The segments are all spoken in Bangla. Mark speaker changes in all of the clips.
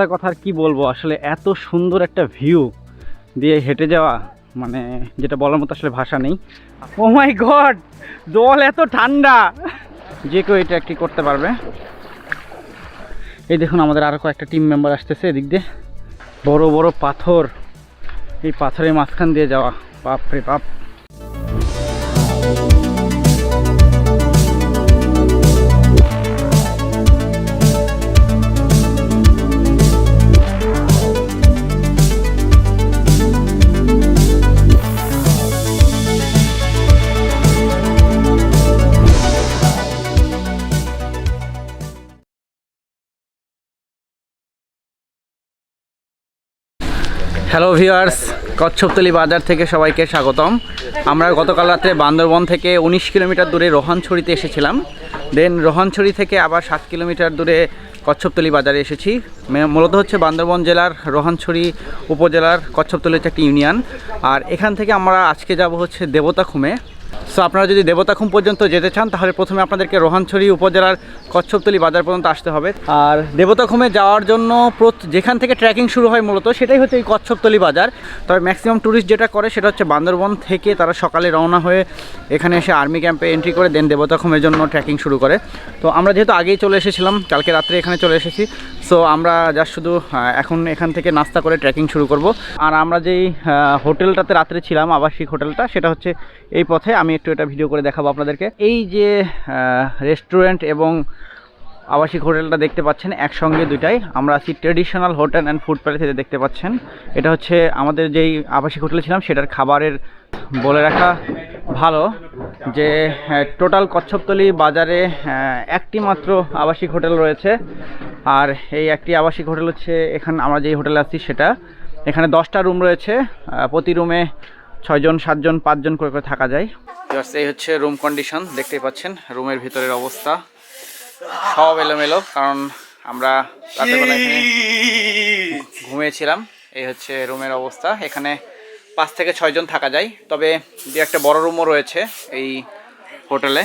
Speaker 1: রাস্তার কথা আর কি বলব? আসলে এত সুন্দর একটা ভিউ দিয়ে হেঁটে যাওয়া মানে যেটা বলার মতো আসলে ভাষা নেই। ও মাই গড জল এত ঠান্ডা! যে কেউ এটা একটি করতে পারবে। এই দেখুন, আমাদের আরও কয়েকটা টিম মেম্বার আসতেছে এদিক দিয়ে। বড় বড় পাথর। এই পাথরের মাঝখান দিয়ে যাওয়া। বাপ রে বাপ। হ্যালো ভিওয়ার্স কচ্ছপতলি বাজার থেকে সবাইকে স্বাগতম। আমরা গতকাল রাত্রে বান্দরবন থেকে উনিশ কিলোমিটার দূরে রোহানছড়িতে এসেছিলাম। দেন রোহানছড়ি থেকে আবার সাত কিলোমিটার দূরে কচ্ছপতলি বাজারে এসেছি। মূলত হচ্ছে বান্দরবন জেলার রোহানছড়ি উপজেলার কচ্ছপতলি একটা ইউনিয়ন। আর এখান থেকে আমরা আজকে যাব হচ্ছে দেবতাখুমে। সো আপনারা যদি দেবতাখুম পর্যন্ত যেতে চান, তাহলে প্রথমে আপনাদেরকে রোহানছড়ি উপজেলার কচ্ছপতলি বাজার পর্যন্ত আসতে হবে। আর দেবতাখুমে যাওয়ার জন্য যেখান থেকে ট্রেকিং শুরু হয় মূলত, সেটাই হচ্ছে এই কচ্ছপতলি বাজার। তবে ম্যাক্সিমাম ট্যুরিস্ট যেটা করে, সেটা হচ্ছে বান্দরবন থেকে তারা সকালে রওনা হয়ে এখানে এসে আর্মি ক্যাম্পে এন্ট্রি করে দেন দেবতাখুমের জন্য ট্রেকিং শুরু করে। তো আমরা যেহেতু আগেই চলে এসেছিলাম, কালকে রাত্রে এখানে চলে এসেছি। সো আমরা জাস্ট শুধু এখন এখান থেকে নাস্তা করে ট্রেকিং শুরু করব। আর আমরা যেই হোটেলটাতে রাত্রে ছিলাম, আবাসিক হোটেলটা সেটা হচ্ছে এই পথে আমি একটু এটা ভিডিও করে দেখাবো আপনাদেরকে। এই যে রেস্টুরেন্ট এবং আবাসিক হোটেলটা দেখতে পাচ্ছেন একসঙ্গে দুইটাই। আমরা আছি ট্রেডিশনাল হোটেল অ্যান্ড ফুড প্যালেসে দেখতে পাচ্ছেন। এটা হচ্ছে আমাদের যেই আবাসিক হোটেলে ছিলাম, সেটার খাবারের বলে রাখা ভালো। যে টোটাল কচ্ছপতলি বাজারে একটি মাত্র আবাসিক হোটেল রয়েছে। আর এই একটি আবাসিক হোটেল হচ্ছে এখানে, আমরা যেই হোটেলে আছি সেটা। এখানে দশটা রুম রয়েছে। প্রতি রুমে ছয়জন, সাতজন, পাঁচজন করে করে থাকা যায়। এই হচ্ছে রুম কন্ডিশন দেখতেই পাচ্ছেন। রুমের ভিতরের অবস্থা সব এলোমেলো, কারণ আমরা ঘুমিয়েছিলাম। এই হচ্ছে রুমের অবস্থা। এখানে পাঁচ থেকে ছয়জন থাকা যায়। তবে যে একটা বড় রুমও রয়েছে এই হোটেলে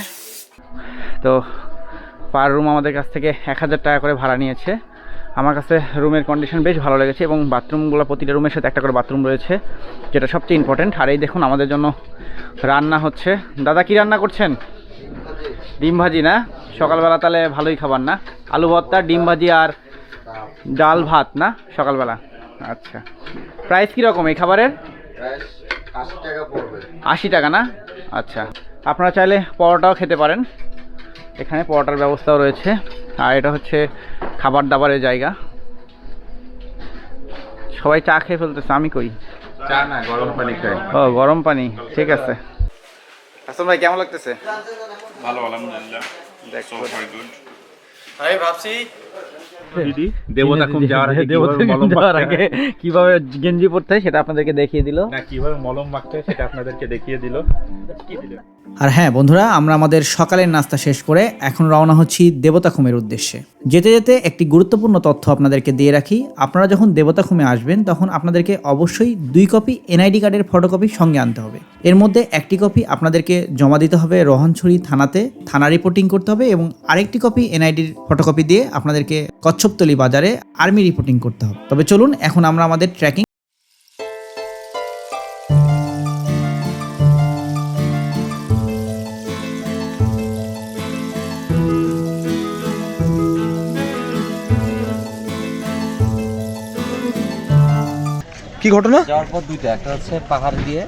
Speaker 1: তো পার রুম আমাদের কাছ থেকে এক হাজার টাকা করে ভাড়া নিয়েছে। আমার কাছে রুমের কন্ডিশন বেশ ভালো লেগেছে এবং বাথরুমগুলো প্রতিটা রুমের সাথে একটা করে বাথরুম রয়েছে যেটা সবচেয়ে ইম্পর্টেন্ট আর এই দেখুন আমাদের জন্য রান্না হচ্ছে। দাদা কি রান্না করছেন? ডিম ভাজি না? সকালবেলা তাহলে ভালোই খাবার না? আলু ভর্তা ডিম ভাজি আর ডাল ভাত না সকালবেলা? আচ্ছা। প্রাইস কীরকম এই খাবারের?
Speaker 2: আশি টাকা
Speaker 1: আশি টাকা না? আচ্ছা। আপনারা চাইলে পরোটাও খেতে পারেন। এখানে পরোটার ব্যবস্থাও রয়েছে। আর এটা হচ্ছে খাবার দাবারের জায়গা। সবাই চা খেয়ে ফেলতেছে আমি কই?
Speaker 2: চা না গরম পানি খাই।
Speaker 1: ও গরম পানি ঠিক আছে। হাসান ভাই কেমন লাগতেছে?
Speaker 3: ভালো আলহামদুলিল্লাহ।
Speaker 1: দেখো ভাই. ভাবছি
Speaker 2: দিদি দেবতাখুম যাওয়ার আগে
Speaker 1: দেবতাখুম
Speaker 2: মলম
Speaker 1: যাওয়ার আগে কীভাবে গেঞ্জি পরতে হয় সেটা আপনাদেরকে দেখিয়ে দিল।
Speaker 2: না কীভাবে মলম মাখতে হয় সেটা আপনাদেরকে দেখিয়ে দিল।
Speaker 4: আর হ্যাঁ বন্ধুরা আমরা আমাদের সকালের নাস্তা শেষ করে এখন রওনা হচ্ছি দেবতাখুমের উদ্দেশ্যে। যেতে যেতে একটি গুরুত্বপূর্ণ তথ্য আপনাদেরকে দিয়ে রাখি। আপনারা যখন দেবতাখুমে আসবেন তখন আপনাদেরকে অবশ্যই দুই কপি এনআইডি কার্ডের ফটোকপি সঙ্গে আনতে হবে। এর মধ্যে একটি কপি আপনাদেরকে জমা দিতে হবে রোহানছড়ি থানাতে। থানা রিপোর্টিং করতে হবে এবং আরেকটি কপি এনআইডির ফটোকপি দিয়ে আপনাদেরকে কচ্ছপতলি বাজারে আর্মি রিপোর্টিং করতে হবে। তবে চলুন এখন আমরা আমাদের ট্র্যাকিং
Speaker 5: কি ঘটনা?
Speaker 6: যাওয়ার পর দুইটা একটা হচ্ছে পাহাড় দিয়ে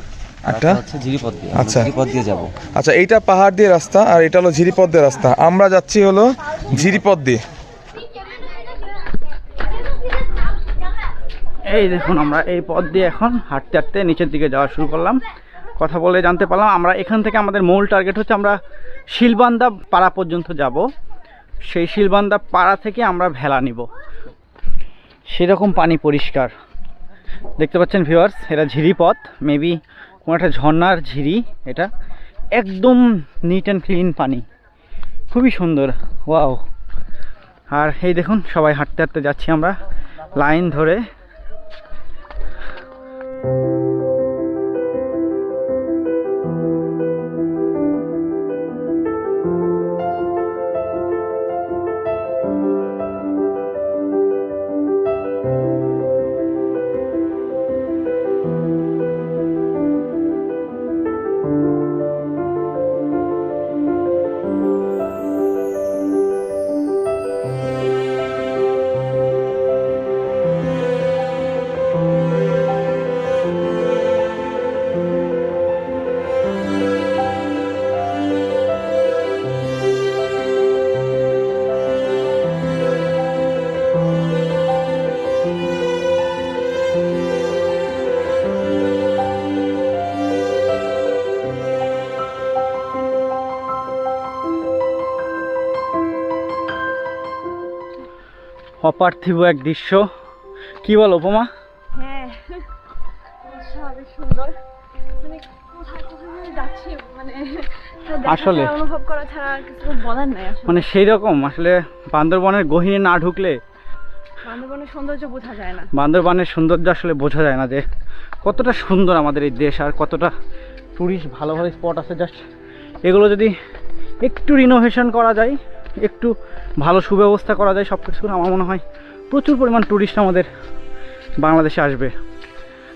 Speaker 5: একটা?
Speaker 6: একটা হচ্ছে ঝিরিপথ দিয়ে। আমরা
Speaker 5: আচ্ছা।
Speaker 6: ঝিরিপথ দিয়ে যাব।
Speaker 5: আচ্ছা এইটা পাহাড় দিয়ে রাস্তা আর এটা হলো ঝিরিপথ দিয়ে রাস্তা। আমরা যাচ্ছি হলো ঝিরিপথ দিয়ে।
Speaker 1: এই দেখুন, আমরা এই পথ দিয়ে এখন হাঁটতে হাঁটতে নিচের দিকে যাওয়া শুরু করলাম। কথা বলে জানতে পারলাম, আমরা এখান থেকে আমাদের মূল টার্গেট হচ্ছে আমরা শিলবান্দা পাড়া পর্যন্ত যাব। সেই শিলবান্দা পাড়া থেকে আমরা ভেলা নিব। সেরকম পানি পরিষ্কার। দেখতে পাচ্ছেন ভিউয়ার্স এটা ঝিরি পথ মেবি কোনো একটা ঝর্নার ঝিরি এটা। একদম নিট অ্যান্ড ক্লিন পানি। খুবই সুন্দর ওয়াও আর এই দেখুন, সবাই হাঁটতে হাঁটতে যাচ্ছি আমরা। লাইন ধরে Thank you. অপার্থিব এক দৃশ্য। কি বল উপমা?
Speaker 7: হ্যাঁ সুন্দর। মানে যাচ্ছি মানে
Speaker 1: আসলে?
Speaker 7: অনুভব করা ছাড়া কিছু বলার নাই
Speaker 1: মানে সেই রকম আসলে বান্দরবনের গহীনে না ঢুকলে
Speaker 7: বান্দরবনের সৌন্দর্য বোঝা যায় না।
Speaker 1: বান্দরবানের সৌন্দর্য আসলে বোঝা যায় না যে কতটা সুন্দর আমাদের এই দেশ আর কতটা টুরিস্ট ভালো ভালো স্পট আছে। জাস্ট এগুলো যদি একটু রিনোভেশন করা যায় একটু ভালো সুব্যবস্থা করা যায় সব কিছু আমার মনে হয় প্রচুর পরিমাণ ট্যুরিস্ট আমাদের বাংলাদেশে আসবে।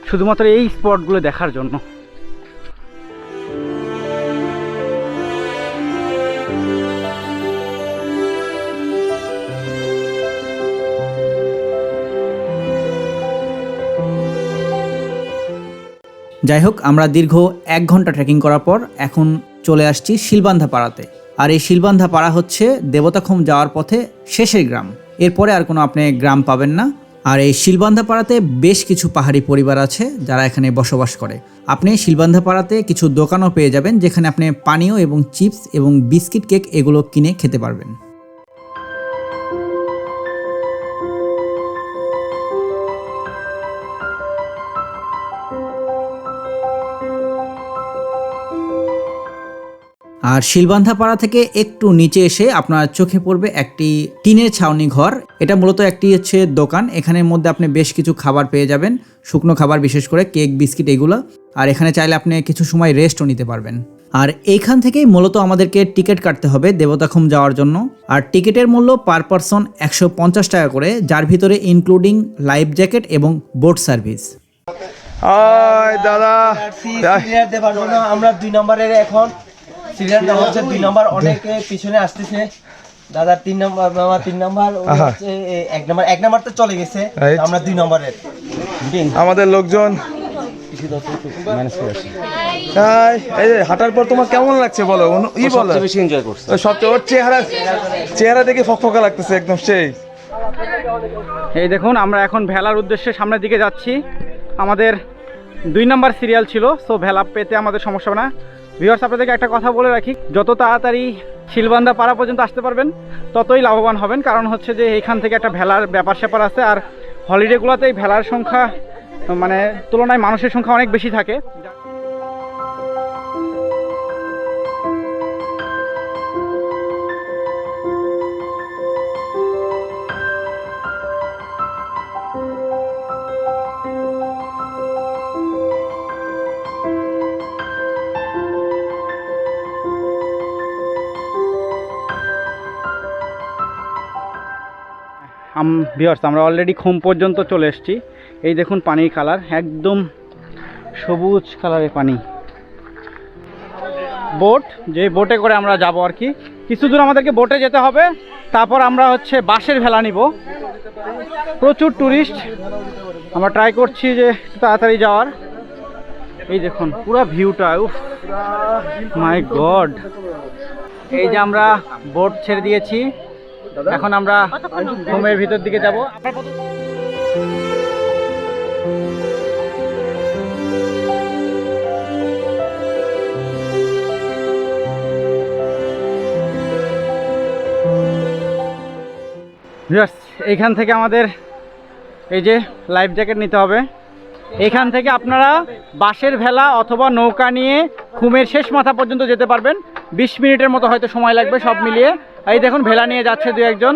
Speaker 1: শুধুমাত্র এই স্পটগুলো দেখার জন্য।
Speaker 4: যাই হোক, আমরা দীর্ঘ এক ঘণ্টা ট্রেকিং করার পর এখন চলে আসছি শিলবান্ধা পাড়াতে আর এই শিলবান্ধা পাড়া হচ্ছে দেবতাখোম যাওয়ার পথে শেষের গ্রাম। এরপরে আর কোনো আপনি গ্রাম পাবেন না। আর এই শিলবান্ধা পাড়াতে বেশ কিছু পাহাড়ি পরিবার আছে যারা এখানে বসবাস করে। আপনি শিলবান্ধা পাড়াতে কিছু দোকানও পেয়ে যাবেন যেখানে আপনি পানীয় এবং চিপস এবং বিস্কিট কেক এগুলো কিনে খেতে পারবেন। আর শিলবান্ধা পাড়া থেকে একটু নিচে এসে আপনার চোখে পড়বে একটি টিনের ছাউনি ঘর। এটা মূলত একটি হচ্ছে দোকান। এখানের মধ্যে আপনি বেশ কিছু খাবার পেয়ে যাবেন। শুকনো খাবার বিশেষ করে কেক বিস্কিট এগুলো। আর এখানে চাইলে আপনি কিছু সময় রেস্টও নিতে পারবেন। আর এইখান থেকেই মূলত আমাদেরকে টিকিট কাটতে হবে দেবতাখুম যাওয়ার জন্য। আর টিকিটের মূল্য পার পারসন একশো পঞ্চাশ টাকা করে যার ভিতরে ইনক্লুডিং লাইফ জ্যাকেট এবং বোট সার্ভিস।
Speaker 5: আয় দাদা।
Speaker 6: আমরা দুই নম্বরের এখন। হচ্ছে দুই নম্বর অনেকে পিছনে আসতেছে। দাদা তিন নম্বর মামা তিন নম্বর এক নম্বর এক নম্বর তো চলে গেছে। আমরা দুই নম্বরের।
Speaker 5: আমাদের লোকজন। এই যে হাঁটার পর তোমার কেমন লাগছে বলো? ই বলো।
Speaker 6: বেশি এনজয় করছে।
Speaker 5: সবচেয়ে ওর চেহারা চেহারা দেখে ফকফকা লাগতেছে একদম সেই।
Speaker 1: এই দেখুন আমরা এখন ভেলার উদ্দেশ্যে সামনের দিকে যাচ্ছি। আমাদের দুই নাম্বার সিরিয়াল ছিল সো ভেলা পেতে আমাদের সমস্যা না। ভিউয়ার্স আপনাদেরকে একটা কথা বলে রাখি। যত তাড়াতাড়ি শিলবান্ধা পাড়া পর্যন্ত আসতে পারবেন, ততই লাভবান হবেন। কারণ হচ্ছে যে, এখান থেকে একটা ভেলার ব্যাপার স্যাপার আছে। আর হলিডেগুলোতে এই ভেলার সংখ্যা মানে তুলনায় মানুষের সংখ্যা অনেক বেশি থাকে। আম ভিওর্স আমরা অলরেডি খুম পর্যন্ত চলে এসেছি। এই দেখুন পানির কালার, একদম সবুজ কালারের পানি। বোট, যে বোটে করে আমরা যাব আর কি। কিছু দূর আমাদেরকে বোটে যেতে হবে, তারপর আমরা হচ্ছে বাসের ভেলা নিব। প্রচুর ট্যুরিস্ট আমরা ট্রাই করছি যে তাড়াতাড়ি যাওয়ার। এই দেখুন, পুরো ভিউটা উফ মাই গড এই যে আমরা বোট ছেড়ে দিয়েছি। এখন আমরা ঘুমের ভিতর দিকে যাব। এইখান থেকে আমাদের এই যে লাইফ জ্যাকেট নিতে হবে। এখান থেকে আপনারা বাঁশের ভেলা অথবা নৌকা নিয়ে খুমের শেষ মাথা পর্যন্ত যেতে পারবেন। বিশ মিনিটের মতো হয়তো সময় লাগবে সব মিলিয়ে। এই দেখুন, ভেলা নিয়ে যাচ্ছে দু একজন।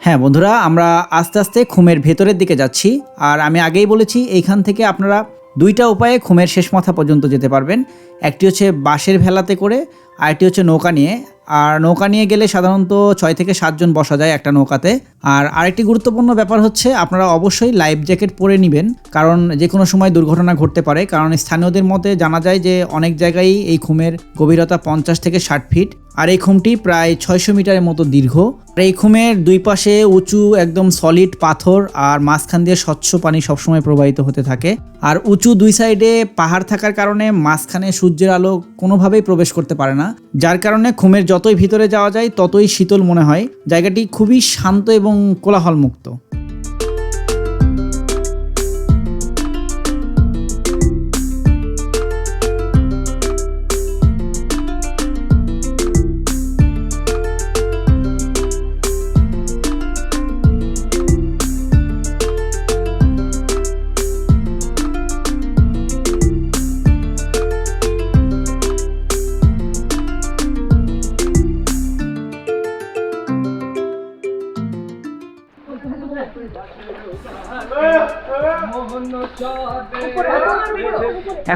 Speaker 4: হ্যাঁ বন্ধুরা, আমরা আস্তে আস্তে খুমের ভেতরের দিকে যাচ্ছি। আর আমি আগেই বলেছি, এইখান থেকে আপনারা দুইটা উপায়ে খুমের শেষ মাথা পর্যন্ত যেতে পারবেন। একটি হচ্ছে বাঁশের ভেলাতে করে, আরেকটি হচ্ছে নৌকা নিয়ে। আর নৌকা নিয়ে গেলে সাধারণত ছয় থেকে সাতজন বসা যায় একটা নৌকাতে। আর আরেকটি গুরুত্বপূর্ণ ব্যাপার হচ্ছে, আপনারা অবশ্যই লাইফ জ্যাকেট পরে নেবেন, কারণ যে কোনো সময় দুর্ঘটনা ঘটতে পারে। কারণ স্থানীয়দের মতে জানা যায় যে, অনেক জায়গায় এই খুমের গভীরতা পঞ্চাশ থেকে ষাট ফিট, আর এই খুমটি প্রায় ছয়শো মিটারের মতো দীর্ঘ। আর এই খুমের দুই পাশে উঁচু একদম সলিড পাথর, আর মাঝখান দিয়ে স্বচ্ছ পানি সবসময় প্রবাহিত হতে থাকে। আর উঁচু দুই সাইডে পাহাড় থাকার কারণে মাঝখানে সূর্যের আলো কোনোভাবেই প্রবেশ করতে পারে না, যার কারণে খুমের যতই ভিতরে যাওয়া যায় ততই শীতল মনে হয়। জায়গাটি খুবই শান্ত এবং কোলাহলমুক্ত।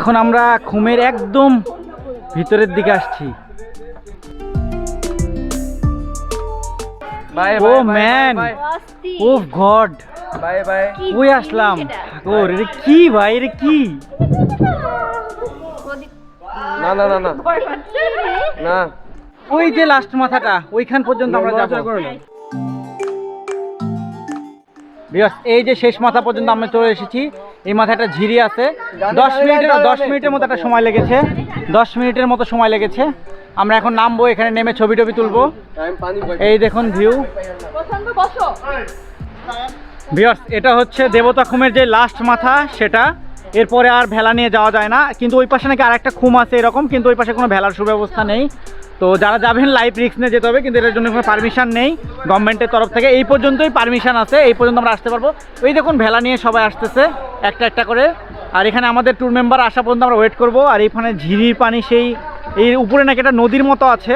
Speaker 1: এখন আমরা খুমের একদম ভিতরের দিকে আসছি।
Speaker 6: Bye
Speaker 1: oh man oh god.
Speaker 6: Bye bye.
Speaker 1: ওই আসলাম? ঠাকুর এটা? কি ভাই? এটা কি?
Speaker 6: না না না না। না।
Speaker 1: ওই যে লাস্ট মাথাটা ওইখান পর্যন্ত আমরা যাব। এই যে শেষ মাথা পর্যন্ত আমরা চলে এসেছি, এই মাথাটা ঝিরি আছে। দশ মিনিটের দশ মিনিটের মতো একটা সময় লেগেছে। দশ মিনিটের মতো সময় লেগেছে। আমরা এখন নামবো, এখানে নেমে ছবি টবি তুলবো। এই দেখুন ভিউ
Speaker 7: প্রশান্ত
Speaker 1: এটা হচ্ছে দেবতা খুমের যে লাস্ট মাথা, সেটা এরপরে আর ভেলা নিয়ে যাওয়া যায় না। কিন্তু ওই পাশে নাকি আরেকটা খুম আছে এরকম, কিন্তু ওই পাশে কোনো ভেলার সুব্যবস্থা নেই। তো যারা যাবেন লাইভ রিক্স নিয়ে যেতে হবে, কিন্তু এটার জন্য কোনো পারমিশন নেই গভর্নমেন্টের তরফ থেকে। এই পর্যন্তই পারমিশন আছে, এই পর্যন্ত আমরা আসতে পারব। ওই দেখুন, ভেলা নিয়ে সবাই আসতেছে, একটা একটা করে। আর এখানে আমাদের ট্যুর মেম্বার আসা পর্যন্ত আমরা ওয়েট করব। আর এইখানে ঝিরির পানি সেই, এই উপরে নাকি একটা নদীর মতো আছে,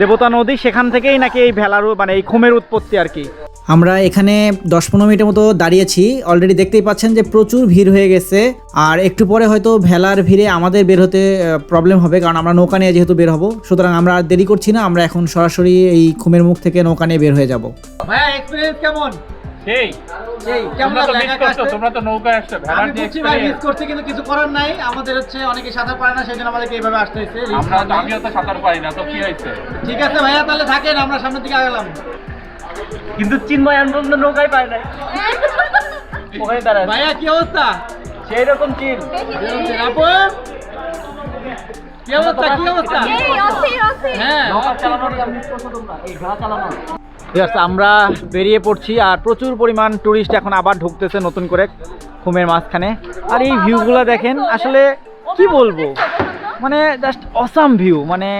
Speaker 1: দেবতা নদী, সেখান থেকেই নাকি এই ভেলার মানে এই খুমের উৎপত্তি আর কি।
Speaker 4: আমরা এখানে দশ পনেরো মিনিটের মতো দাঁড়িয়েছি। অলরেডি দেখতেই পাচ্ছেন যে প্রচুর ভিড় হয়ে গেছে। আর একটু পরে হয়তো ভেলার ভিড়ে আমাদের বের হতে প্রবলেম হবে কারণ আমরা নৌকা নিয়ে যেহেতু বের হব। সুতরাং আমরা আর দেরি করছি না আমরা এখন সরাসরি এই খুমের মুখ থেকে নৌকা নিয়ে বের হয়ে যাব।
Speaker 1: ভাইয়া এক্সপিরিয়েন্স কেমন?
Speaker 2: সেই তোমরা তো মিস
Speaker 1: একা একা
Speaker 2: করছ তোমরা তো নৌকায় আসছো ভেড়ার
Speaker 1: আমি বুঝছি ভাই মিস
Speaker 2: experience।
Speaker 1: কিন্তু কিছু করার নাই। আমাদের হচ্ছে অনেকে সাঁতার পারে না সেই আমাদেরকে এইভাবে আসতে হয়েছে।
Speaker 2: আমরা
Speaker 1: নেওয়ার
Speaker 2: তো
Speaker 1: নাই।
Speaker 2: আমিও তো সাঁতার পারি না তো কি হয়েছে?
Speaker 1: ঠিক আছে ভাইয়া তাহলে থাকেন আমরা সামনের দিকে আগালাম।
Speaker 6: কিন্তু চিন্ময় পর্যন্ত নৌকায় পাই নাই। ওখানে দাঁড়ায়
Speaker 1: ভাইয়া কি অবস্থা?
Speaker 6: সেই রকম
Speaker 1: কি অবস্থা কি অবস্থা?
Speaker 7: অস্থির
Speaker 1: হ্যাঁ।
Speaker 6: নৌকা চালানোর মিস করছ তোমরা এই ঘোড়া চালানো।
Speaker 1: Yes, আমরা বেরিয়ে পড়ছি আর প্রচুর পরিমাণ টুরিস্ট এখন আবার ঢুকতেছে নতুন করে খুমের মাঝখানে। আর এই ভিউগুলো দেখেন আসলে কি বলব? মানে জাস্ট অসাম ভিউ মানে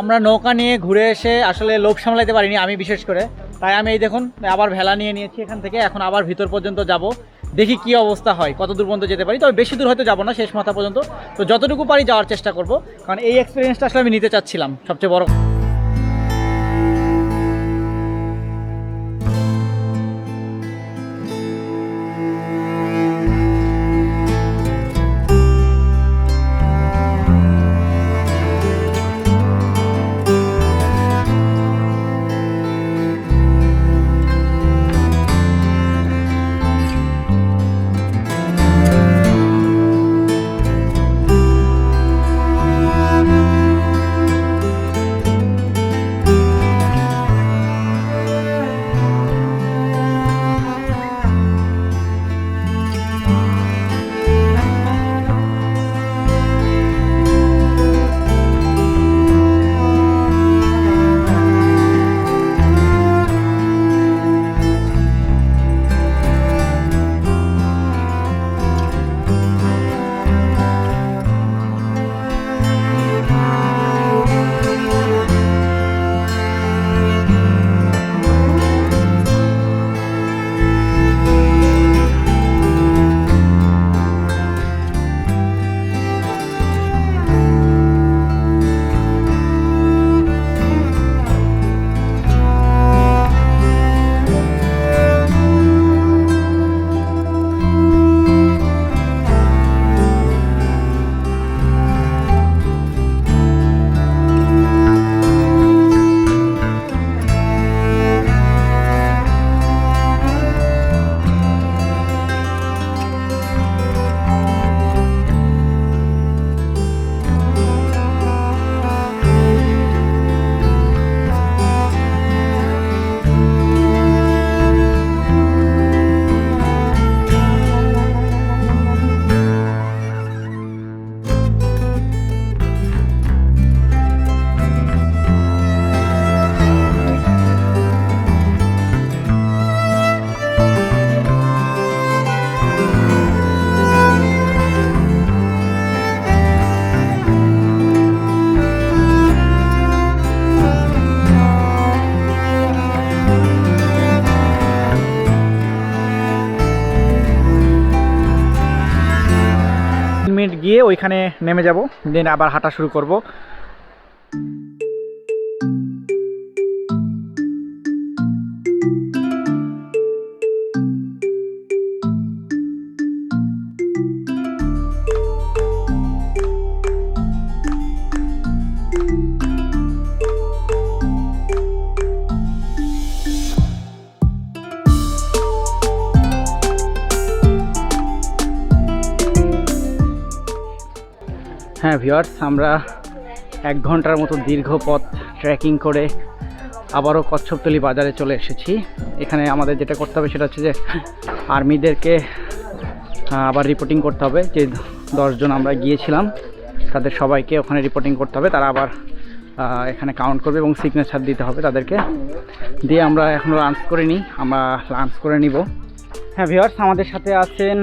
Speaker 1: আমরা নৌকা নিয়ে ঘুরে এসে আসলে লোভ সামলাইতে পারিনি, আমি বিশেষ করে। তাই আমি এই দেখুন, আবার ভেলা নিয়ে নিয়েছি এখান থেকে, এখন আবার ভিতর পর্যন্ত যাব। দেখি কি অবস্থা হয়, কত দূর পর্যন্ত যেতে পারি। তবে বেশি দূর হয়তো যাব না, শেষ মাথা পর্যন্ত। তো যতটুকু পারি যাওয়ার চেষ্টা করব, কারণ এই এক্সপিরিয়েন্সটা আসলে আমি নিতে চাচ্ছিলাম, সবচেয়ে বড়। মিনিট গিয়ে ওইখানে নেমে যাব দেন আবার হাঁটা শুরু করব। হ্যাঁ ভিওয়ার্স আমরা এক ঘণ্টার মতো দীর্ঘ পথ ট্রেকিং করে আবারও কচ্ছপতলি বাজারে চলে এসেছি। এখানে আমাদের যেটা করতে হবে সেটা হচ্ছে যে আর্মিদেরকে আবার রিপোর্টিং করতে হবে। যে দশজন আমরা গিয়েছিলাম, তাদের সবাইকে ওখানে রিপোর্টিং করতে হবে। তারা আবার এখানে কাউন্ট করবে এবং সিগনেচার দিতে হবে তাদেরকে। দিয়ে আমরা এখনও লাঞ্চ করে নিই। আমরা লাঞ্চ করে নিব। হ্যাঁ ভিওয়ার্স আমাদের সাথে আছেন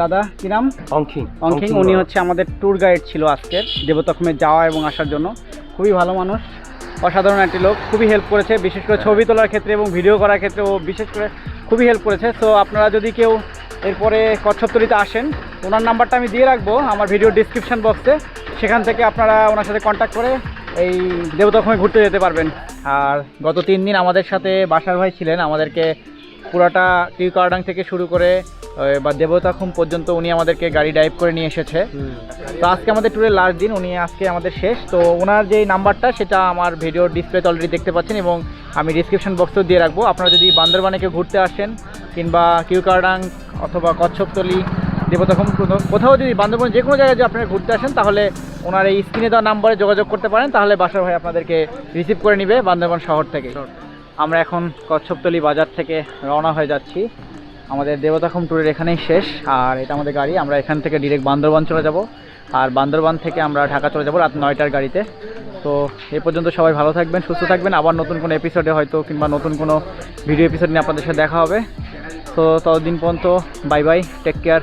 Speaker 1: দাদা কি নাম?
Speaker 6: অঙ্কিং।
Speaker 1: অঙ্কিং উনি হচ্ছে আমাদের ট্যুর গাইড ছিল আজকের দেবতখমে যাওয়া এবং আসার জন্য। খুবই ভালো মানুষ অসাধারণ একটি লোক খুবই হেল্প করেছে বিশেষ করে ছবি তোলার ক্ষেত্রে এবং ভিডিও করার ক্ষেত্রে ও বিশেষ করে খুবই হেল্প করেছে। সো আপনারা যদি কেউ এরপরে কচ্ছপতলিতে আসেন ওনার নাম্বারটা আমি দিয়ে রাখব আমার ভিডিও ডিসক্রিপশন বক্সে সেখান থেকে আপনারা ওনার সাথে কন্ট্যাক্ট করে এই দেবতখমে ঘুরতে যেতে পারবেন। আর গত তিন দিন আমাদের সাথে বাসার ভাই ছিলেন আমাদেরকে পুরাটা টিউ কার্ডাং থেকে শুরু করে বা দেবতাখুম পর্যন্ত উনি আমাদেরকে গাড়ি ড্রাইভ করে নিয়ে এসেছে। তো আজকে আমাদের ট্যুরের লাস্ট দিন উনি আজকে আমাদের শেষ। তো ওনার যে নাম্বারটা সেটা আমার ভিডিও ডিসপ্লেতে অলরেডি দেখতে পাচ্ছেন এবং আমি ডিসক্রিপশন বক্সেও দিয়ে রাখব। আপনারা যদি বান্দরবানে কেউ ঘুরতে আসেন কিংবা কিউকারডাং অথবা কচ্ছপতলি দেবতাখুম কোথাও- কোথাও যদি বান্দরবান যে কোনো জায়গায় যদি আপনারা ঘুরতে আসেন তাহলে ওনার এই স্ক্রিনে দেওয়া নাম্বারে যোগাযোগ করতে পারেন। তাহলে বাসার ভাই আপনাদেরকে রিসিভ করে নিবে বান্দরবান শহর থেকে। আমরা এখন কচ্ছপতলি বাজার থেকে রওনা হয়ে যাচ্ছি। আমাদের দেবতাখম ট্যুরের এখানেই শেষ, আর এটা আমাদের গাড়ি। আমরা এখান থেকে ডিরেক্ট বান্দরবান চলে যাব। আর বান্দরবান থেকে আমরা ঢাকা চলে যাব রাত নয়টার গাড়িতে। তো এ পর্যন্ত সবাই ভালো থাকবেন, সুস্থ থাকবেন। আবার নতুন কোনো এপিসোডে হয়তো কিংবা নতুন কোনো ভিডিও এপিসোড নিয়ে আপনাদের সাথে দেখা হবে। তো ততদিন পর্যন্ত বাই বাই টেক কেয়ার